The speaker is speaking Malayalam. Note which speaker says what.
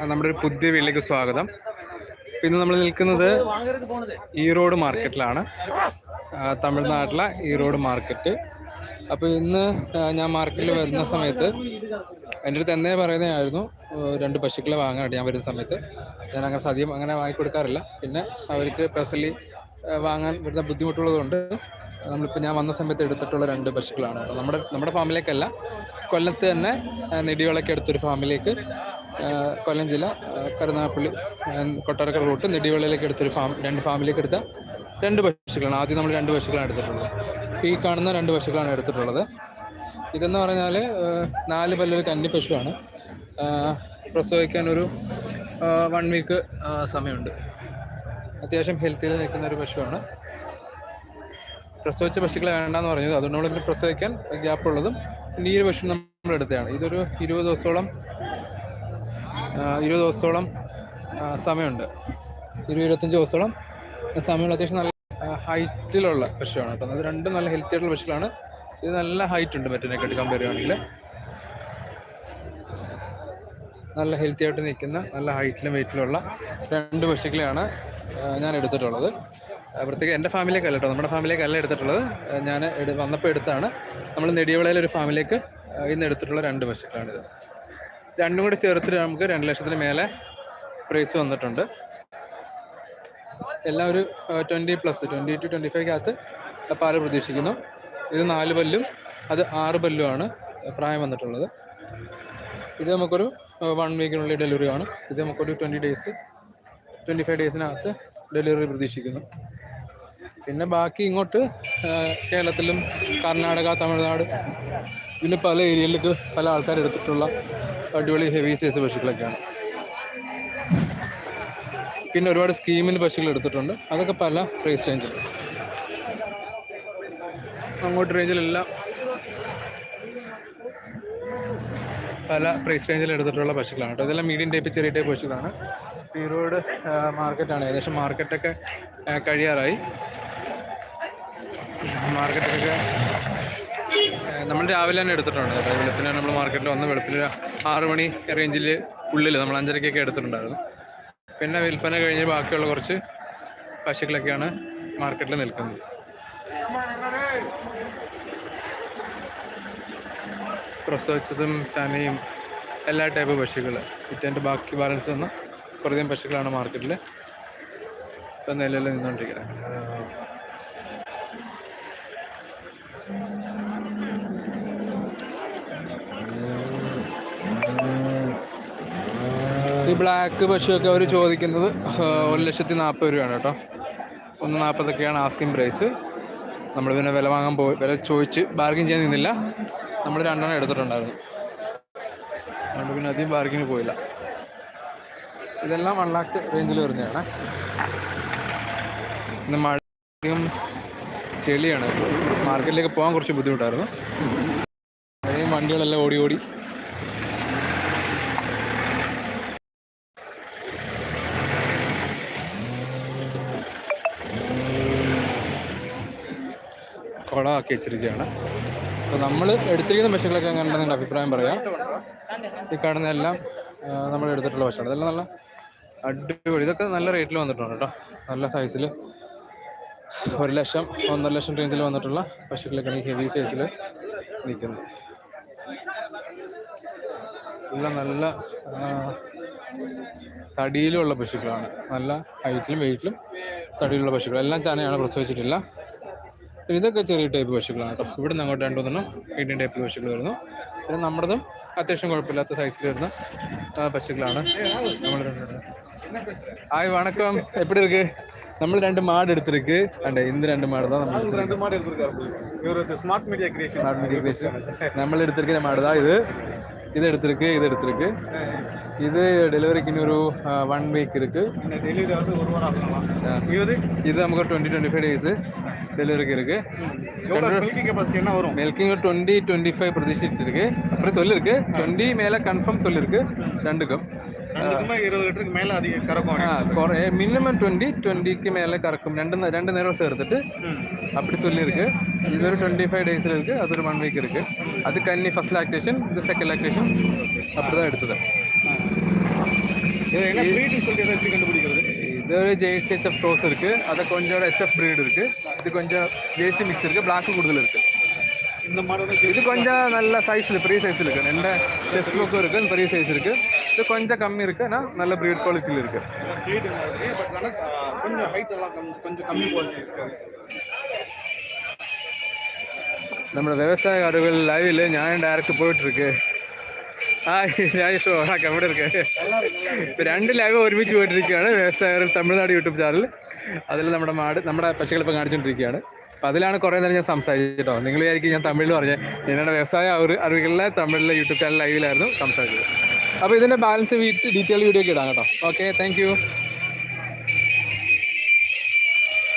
Speaker 1: നമ്മുടെ ഒരു പുതിയ വീട്ടിലേക്ക് സ്വാഗതം. പിന്നെ നമ്മൾ നിൽക്കുന്നത് ഈറോഡ് മാർക്കറ്റിലാണ്. തമിഴ്നാട്ടിലെ ഈറോഡ് മാർക്കറ്റ്. അപ്പോൾ ഇന്ന് ഞാൻ മാർക്കറ്റിൽ വരുന്ന സമയത്ത് എന്റെ അടുത്ത് എന്നേ പറയുന്നതായിരുന്നു രണ്ട് പശുക്കളെ വാങ്ങാനായിട്ട് ഞാൻ വരുന്ന സമയത്ത്. ഞാൻ അങ്ങനെ സദ്യം അങ്ങനെ വാങ്ങിക്കൊടുക്കാറില്ല പിന്നെ അവർക്ക് പേഴ്സണലി വാങ്ങാൻ വരുന്ന ബുദ്ധിമുട്ടുള്ളതുകൊണ്ട് നമ്മളിപ്പോൾ ഞാൻ വന്ന സമയത്ത് എടുത്തിട്ടുള്ള രണ്ട് പശുക്കളാണ്. നമ്മുടെ നമ്മുടെ ഫാമിലേക്കല്ല കൊല്ലത്ത് തന്നെ നെടിയോളൊക്കെ എടുത്തൊരു ഫാമിലേക്ക് കൊല്ലം ജില്ല കരുനാപ്പള്ളി കൊട്ടാരക്കര റൂട്ട് നെടിവെള്ളയിലേക്ക് എടുത്തൊരു ഫാം രണ്ട് ഫാമിലേക്ക് എടുത്ത രണ്ട് പശുക്കളാണ്. ആദ്യം നമ്മൾ രണ്ട് പശുക്കളാണ് എടുത്തിട്ടുള്ളത്. ഈ കാണുന്ന രണ്ട് പശുക്കളാണ് എടുത്തിട്ടുള്ളത്. ഇതെന്ന് പറഞ്ഞാൽ നാല് പല്ലൊരു കന്നി പശുവാണ്. പ്രസവിക്കാൻ ഒരു വൺ വീക്ക് സമയമുണ്ട്. അത്യാവശ്യം ഹെൽത്തിയിൽ നിൽക്കുന്ന ഒരു പശുവാണ്. പ്രസവിച്ച പശുക്കളെ വേണ്ടെന്ന് പറഞ്ഞത്. അതുകൊണ്ട് നമ്മൾ ഇതിന് പ്രസവിക്കാൻ ഗ്യാപ്പുള്ളതും ഈ ഒരു പശു നമ്മൾ എടുത്തതാണ്. ഇതൊരു ഇരുപത് ദിവസത്തോളം ഇരുപത് ദിവസത്തോളം സമയമുണ്ട്. ഇരുപത് ഇരുപത്തഞ്ച് ദിവസത്തോളം സമയമുള്ള അത്യാവശ്യം നല്ല ഹൈറ്റിലുള്ള പശുവാണ് കേട്ടോ. അത് രണ്ടും നല്ല ഹെൽത്തി ആയിട്ടുള്ള പശുക്കളാണ്. ഇത് നല്ല ഹൈറ്റ് ഉണ്ട് മറ്റേ കമ്പയർ ചെയ്യുകയാണെങ്കിൽ നല്ല ഹെൽത്തി ആയിട്ട് നിൽക്കുന്ന നല്ല ഹൈറ്റിലും വെയിറ്റിലുള്ള രണ്ട് പശുക്കളെയാണ് ഞാൻ എടുത്തിട്ടുള്ളത്. പ്രത്യേകം എന്റെ ഫാമിലിയേക്കല്ല കേട്ടോ. നമ്മുടെ ഫാമിലിയൊക്കെ അല്ല എടുത്തിട്ടുള്ളത്. ഞാൻ വന്നപ്പോൾ എടുത്താണ്. നമ്മൾ നെടിയവിളയിലൊരു ഫാമിലേക്ക് ഇന്ന് എടുത്തിട്ടുള്ള രണ്ട് പശുക്കളാണിത്. രണ്ടും കൂടി ചേർത്തിട്ട് നമുക്ക് രണ്ട് ലക്ഷത്തിന് മേലെ പ്രൈസ് വന്നിട്ടുണ്ട്. എല്ലാം ഒരു twenty plus twenty two twenty ഫൈവ്ക്കകത്ത് പാൽ പ്രതീക്ഷിക്കുന്നു. ഇത് നാല് പല്ലും അത് ആറ് പല്ലുമാണ് പ്രായം വന്നിട്ടുള്ളത്. ഇത് നമുക്കൊരു വൺ വീക്കിനുള്ളിൽ ഡെലിവറി ആണ്. ഇത് നമുക്കൊരു ട്വന്റി ഡേയ്സ് ട്വന്റി ഫൈവ് ഡേയ്സിനകത്ത് ഡെലിവറി പ്രതീക്ഷിക്കുന്നു. പിന്നെ ബാക്കി ഇങ്ങോട്ട് കേരളത്തിലും കർണാടക തമിഴ്നാട് പിന്നെ പല ഏരിയയിലേക്ക് പല ആൾക്കാർ എടുത്തിട്ടുള്ള അടിപൊളി ഹെവി സൈസ് പശുക്കളൊക്കെയാണ്. പിന്നെ ഒരുപാട് സ്കീമിന് പശുക്കൾ എടുത്തിട്ടുണ്ട്. അതൊക്കെ പല പ്രൈസ് റേഞ്ചിൽ അങ്ങോട്ട് റേഞ്ചിലെല്ലാം പല പ്രൈസ് റേഞ്ചിൽ എടുത്തിട്ടുള്ള പശുക്കളാണ് കേട്ടോ. ഇതെല്ലാം മീഡിയം ടൈപ്പ് ചെറിയ ടൈപ്പ് പശുക്കളാണ്. ഈറോഡ് മാർക്കറ്റാണ് ഏകദേശം മാർക്കറ്റൊക്കെ കഴിയാറായി. മാർക്കറ്റൊക്കെ നമ്മൾ രാവിലെ തന്നെ എടുത്തിട്ടുണ്ട് കേട്ടോ. വെളുപ്പിന് നമ്മൾ മാർക്കറ്റിൽ വന്ന് വെളുപ്പിന് ആറ് മണി റേഞ്ചിൽ ഉള്ളിൽ നമ്മൾ അഞ്ചരക്കൊക്കെ എടുത്തിട്ടുണ്ടായിരുന്നു. പിന്നെ വിൽപ്പന കഴിഞ്ഞ് ബാക്കിയുള്ള കുറച്ച് പശുക്കളൊക്കെയാണ് മാർക്കറ്റിൽ നിൽക്കുന്നത്. പ്രസവിച്ചതും ചനയും എല്ലാ ടൈപ്പ് പശുക്കൾ ഇറ്റേന്റെ ബാക്കി ബാലൻസ് വന്ന കുറേയധികം പശുക്കളാണ് മാർക്കറ്റിൽ ഇപ്പം നിലയിൽ നിന്നുകൊണ്ടിരിക്കുന്നത് ഈ ബ്ലാക്ക് പശുവൊക്കെ അവർ ചോദിക്കുന്നത് ഒരു ലക്ഷത്തി നാൽപ്പത് രൂപയാണ് കേട്ടോ. ഒന്ന് നാൽപ്പതൊക്കെയാണ് ആസ്കിങ് പ്രൈസ് നമ്മൾ പിന്നെ വില വാങ്ങാൻ പോയി വില ചോദിച്ച് ബാർഗിൻ ചെയ്യാൻ നിന്നില്ല. നമ്മൾ രണ്ടെണ്ണം എടുത്തിട്ടുണ്ടായിരുന്നു. അതുകൊണ്ട് പിന്നെ അധികം ബാർഗിന് പോയില്ല. ഇതെല്ലാം വൺ ലാക്ക് റേഞ്ചിൽ വരുന്നതാണ്. ഇന്ന് മഴ അധികം ചെളിയാണ് മാർക്കറ്റിലേക്ക് പോകാൻ കുറച്ച് ബുദ്ധിമുട്ടായിരുന്നു. വണ്ടികളെല്ലാം ഓടി ഓടി കുളമാക്കി വെച്ചിരിക്കുകയാണ്. അപ്പോൾ നമ്മൾ എടുത്തിരിക്കുന്ന പശുക്കളൊക്കെ എങ്ങനെ എന്റെ അഭിപ്രായം പറയാം. ഈ കാണുന്ന എല്ലാം നമ്മൾ എടുത്തിട്ടുള്ള പശുക്കൾ ഇതെല്ലാം നല്ല അടിപൊളി. ഇതൊക്കെ നല്ല റേറ്റിൽ വന്നിട്ടുണ്ട് കേട്ടോ. നല്ല സൈസിൽ ഒരു ലക്ഷം ഒന്നര ലക്ഷം റേഞ്ചിൽ വന്നിട്ടുള്ള പശുക്കളൊക്കെയാണ് ഈ ഹെവി സൈസിൽ നിൽക്കുന്നത് എല്ലാം നല്ല തടിയിലുള്ള പശുക്കളാണ് നല്ല ഹൈറ്റിലും വെയിറ്റിലും തടിയിലുള്ള പശുക്കൾ എല്ലാം ചാനയാണ് പ്രസവിച്ചിട്ടില്ല. ഇതൊക്കെ ചെറിയ ടൈപ്പ് പശുക്കളാണ് കേട്ടോ. ഇവിടുന്ന് അങ്ങോട്ട് രണ്ടു മൂന്നെണ്ണം മീഡിയം ടൈപ്പ് പശുക്കൾ വരുന്നു. പിന്നെ നമ്മുടേതും അത്യാവശ്യം കുഴപ്പമില്ലാത്ത സൈസിൽ വരുന്ന പശുക്കളാണ്. നമ്മൾ ആയി വണക്കം. എപ്പിടി ഇരിക്ക്? നമ്മൾ രണ്ട് മാട് എടുത്തിരിക്ക്. അണ്ടേ ഇന്ന് രണ്ട്
Speaker 2: മാടാണ്
Speaker 1: സ്മാർട്ട് മീഡിയ ക്രിയേഷൻ നമ്മൾ എടുത്തിരിക്കുന്ന മാടതാ ഇത് ഇത്. എടുത്തിരിക്ക് ഇത് എടുത്തിരിക്ക്. ഇത് ഡെലിവറിക്കിന് ഒരു വൺ വീക്ക്
Speaker 2: ഇരിക്ക്.
Speaker 1: ഇത് നമുക്ക് ട്വന്റി ട്വന്റി ഫൈവ് ഡേയ്സ് டெலிவரிக்கு
Speaker 2: இருக்குது என்ன வரும்?
Speaker 1: மில்கிங் டுவெண்ட்டி டுவெண்ட்டி ஃபைவ் பிரதிஷ்டிட்டு இருக்குது அப்புறம் சொல்லியிருக்கு டுவெண்ட்டி மேலே கன்ஃபார்ம் சொல்லியிருக்கு ரெண்டுக்கும்.
Speaker 2: இருபது லிட்டருக்கு மேலே அதிக கறக்கும்.
Speaker 1: மினிமம் டுவெண்ட்டி டுவெண்ட்டிக்கு மேலே கறக்கும். ரெண்டு ரெண்டு நேரம் சேர்த்துட்டு அப்படி சொல்லியிருக்கு இது ஒரு டுவெண்ட்டி ஃபைவ் டேஸில் இருக்குது அது ஒரு ஒன் வீக் இருக்குது அது கண்ணி ஃபஸ்ட் லாக்டேஷன் இது செகண்ட் லாக்டேஷன் அப்படி தான் எடுத்தது.
Speaker 2: இது
Speaker 1: ஒரு ஜெயிஸ் ஹெச்எஃப் டோஸ் இருக்குது அதை கொஞ்சோட ஹெச்எஃப் ப்ரீட் இருக்குது இது கொஞ்சம் ஜேசி மிக்ஸ் இருக்குது ബ്ലാക്ക് കൂടുതൽ இருக்குது
Speaker 2: இந்த மாதிரி
Speaker 1: இது கொஞ்சம் நல்ல சைஸில் பெரிய சைஸில் இருக்குது நல்ல டெஸ்ட் லுக்கும் இருக்குது பெரிய சைஸ் இருக்குது இது கொஞ்சம் கம்மி இருக்குது ஆனால் நல்ல ப்ரீட் குவாலிட்டியில்
Speaker 2: இருக்குது கொஞ்சம் ஹைட் எல்லாம் கொஞ்சம் கம்மி குவாலிட்டி
Speaker 1: നമ്മുടെ വ്യവസായ കടകൾ ലൈവിൽ ഞാൻ ഡയറക്റ്റ് പോയിട്ടിരിക്കേ ആ രാജേഷ് വണക്കം ഇവിടെ ഇരിക്കേ രണ്ട് ലൈവ് ഒരുമിച്ച് പോയിട്ടിരിക്കുകയാണ് വ്യവസായ തമിഴ്നാട് യൂട്യൂബ് ചാനൽ അതിൽ നമ്മുടെ മാട് നമ്മുടെ പശുക്കളിപ്പോൾ കാണിച്ചുകൊണ്ടിരിക്കുകയാണ് അപ്പോൾ അതിലാണ് കുറേ നേരം ഞാൻ സംസാരിച്ചിട്ടോ നിങ്ങൾ വിചാരിക്കും ഞാൻ തമിഴിൽ പറഞ്ഞത് ഞങ്ങളുടെ വ്യവസായ അറിവ് അറിവുകളിലെ തമിഴിലെ യൂട്യൂബ് ചാനൽ ലൈവിലായിരുന്നു സംസാരിച്ചത്. അപ്പോൾ ഇതിന്റെ ബാലൻസ് ഡീറ്റെയിൽ വീഡിയോ ഒക്കെ ഇടാം കേട്ടോ. Okay thank